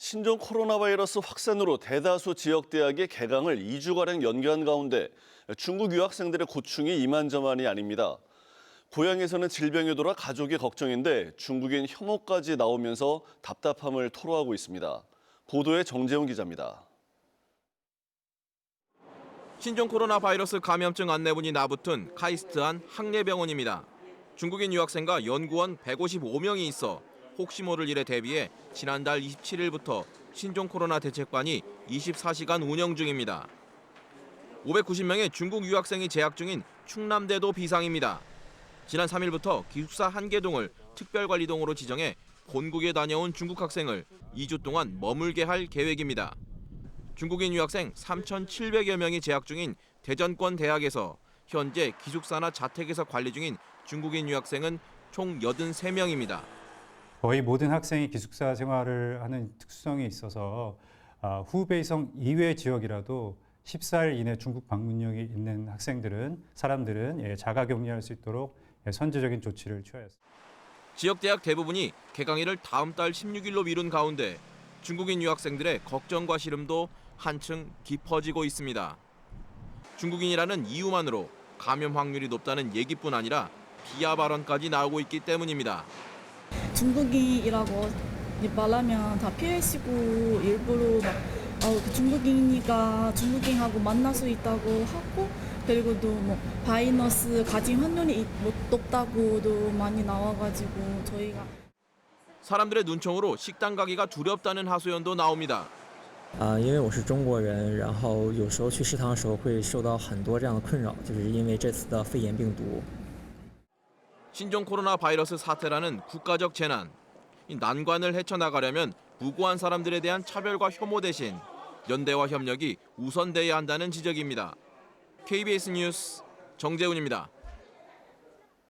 신종 코로나 바이러스 확산으로 대다수 지역 대학의 개강을 2주가량 연기한 가운데 중국 유학생들의 고충이 이만저만이 아닙니다. 고향에서는 질병이 돌아 가족이 걱정인데 중국인 혐오까지 나오면서 답답함을 토로하고 있습니다. 보도에 정재훈 기자입니다. 신종 코로나 바이러스 감염증 안내문이 나붙은 카이스트한 항례병원입니다. 중국인 유학생과 연구원 155명이 있어 혹시 모를 일에 대비해 지난달 27일부터 신종 코로나 대책관이 24시간 운영 중입니다. 590명의 중국 유학생이 재학 중인 충남대도 비상입니다. 지난 3일부터 기숙사 한 개동을 특별관리동으로 지정해 본국에 다녀온 중국 학생을 2주 동안 머물게 할 계획입니다. 중국인 유학생 3,700여 명이 재학 중인 대전권 대학에서 현재 기숙사나 자택에서 관리 중인 중국인 유학생은 총 83명입니다. 거의 모든 학생이 기숙사 생활을 하는 특수성이 있어서 아, 후베이성 이외 지역이라도 14일 이내 중국 방문력이 있는 학생들은 사람들은 예, 자가 격리할 수 있도록 예, 선제적인 조치를 취하였습니다. 지역 대학 대부분이 개강일을 다음 달 16일로 미룬 가운데 중국인 유학생들의 걱정과 시름도 한층 깊어지고 있습니다. 중국인이라는 이유만으로 감염 확률이 높다는 얘기뿐 아니라 비하 발언까지 나오고 있기 때문입니다. 중국인이라고 말하면 다 피하시고 일부러 막 어, 그 중국인이니까 중국인하고 만날 수 있다고 하고 그리고 또 뭐 바이너스 가진 확률이 못 높다고도 많이 나와가지고 저희가 사람들의 눈총으로 식당 가기가 두렵다는 하소연도 나옵니다. 啊，因为我是中国人，然后有时候去食堂的时候会受到很多这样的困扰，就是因为这次的肺炎病毒。 신종 코로나 바이러스 사태라는 국가적 재난. 이 난관을 헤쳐나가려면 무고한 사람들에 대한 차별과 혐오 대신 연대와 협력이 우선돼야 한다는 지적입니다. KBS 뉴스 정재훈입니다.